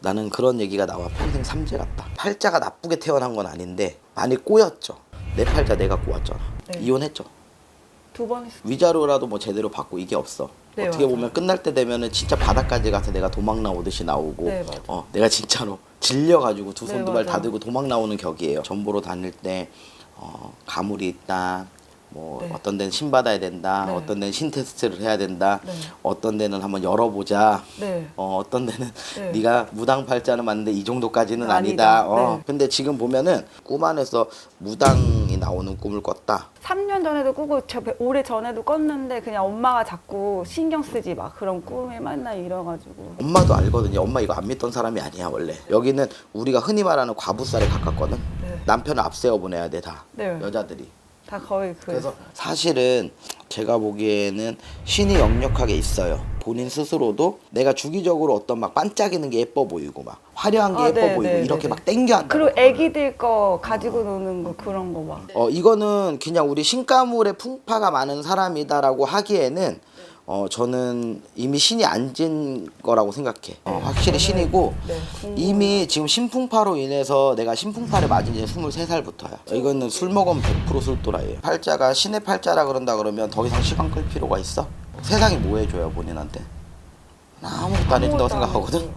나는 그런 얘기가 나와 평생 삼재 같다. 팔자가 나쁘게 태어난 건 아닌데 많이 꼬였죠. 내 팔자 내가 꼬았잖아. 네. 이혼했죠. 두 번 했어. 위자료라도 뭐 제대로 받고 이게 없어. 네, 어떻게 맞아요. 보면 끝날 때 되면은 진짜 바닥까지 가서 내가 도망 나오듯이 나오고 네, 맞아요. 어 내가 진짜로 질려가지고 두 손 네, 두 발 다 맞아요. 들고 도망 나오는 격이에요. 전보로 다닐 때 어, 가물이 있다. 뭐 네. 어떤 데는 신 받아야 된다. 네. 어떤 데는 신 테스트를 해야 된다. 네. 어떤 데는 한번 열어보자. 네. 어, 어떤 데는 네. 네가 무당팔자는 맞는데 이 정도까지는 아니다. 아니다. 어. 네. 근데 지금 보면은 꿈 안에서 무당이 나오는 꿈을 꿨다. 3년 전에도 꾸고 저 올해 전에도 꿨는데 그냥 엄마가 자꾸 신경 쓰지 막 그런 꿈에 맨날 이뤄가지고 엄마도 알거든요. 엄마 이거 안 믿던 사람이 아니야 원래. 여기는 우리가 흔히 말하는 과부살에 가깝거든. 네. 남편을 앞세워 보내야 돼 다. 네. 여자들이. 다 거의 그 그래서 사실은 제가 보기에는 신이 역력하게 있어요. 본인 스스로도 내가 주기적으로 어떤 막 반짝이는 게 예뻐 보이고 막 화려한 게 아, 예뻐 네, 보이고 네, 이렇게 네, 막 땡겨 한다. 그리고 애기들 거 가지고 노는 거 그런 거 막. 어 이거는 그냥 우리 신가물의 풍파가 많은 사람이다라고 하기에는 어 저는 이미 신이 앉은 거라고 생각해. 어, 확실히 신이고 네, 궁금해요. 이미 지금 신풍파로 인해서 내가 신풍파를 맞은 지 23살부터야. 이거는 술 먹으면 100% 술도라예요. 팔자가 신의 팔자라 그런다 그러면 더 이상 시간 끌 필요가 있어? 세상이 뭐 해줘요 본인한테? 나 아무것도 안 해준다고 생각하거든.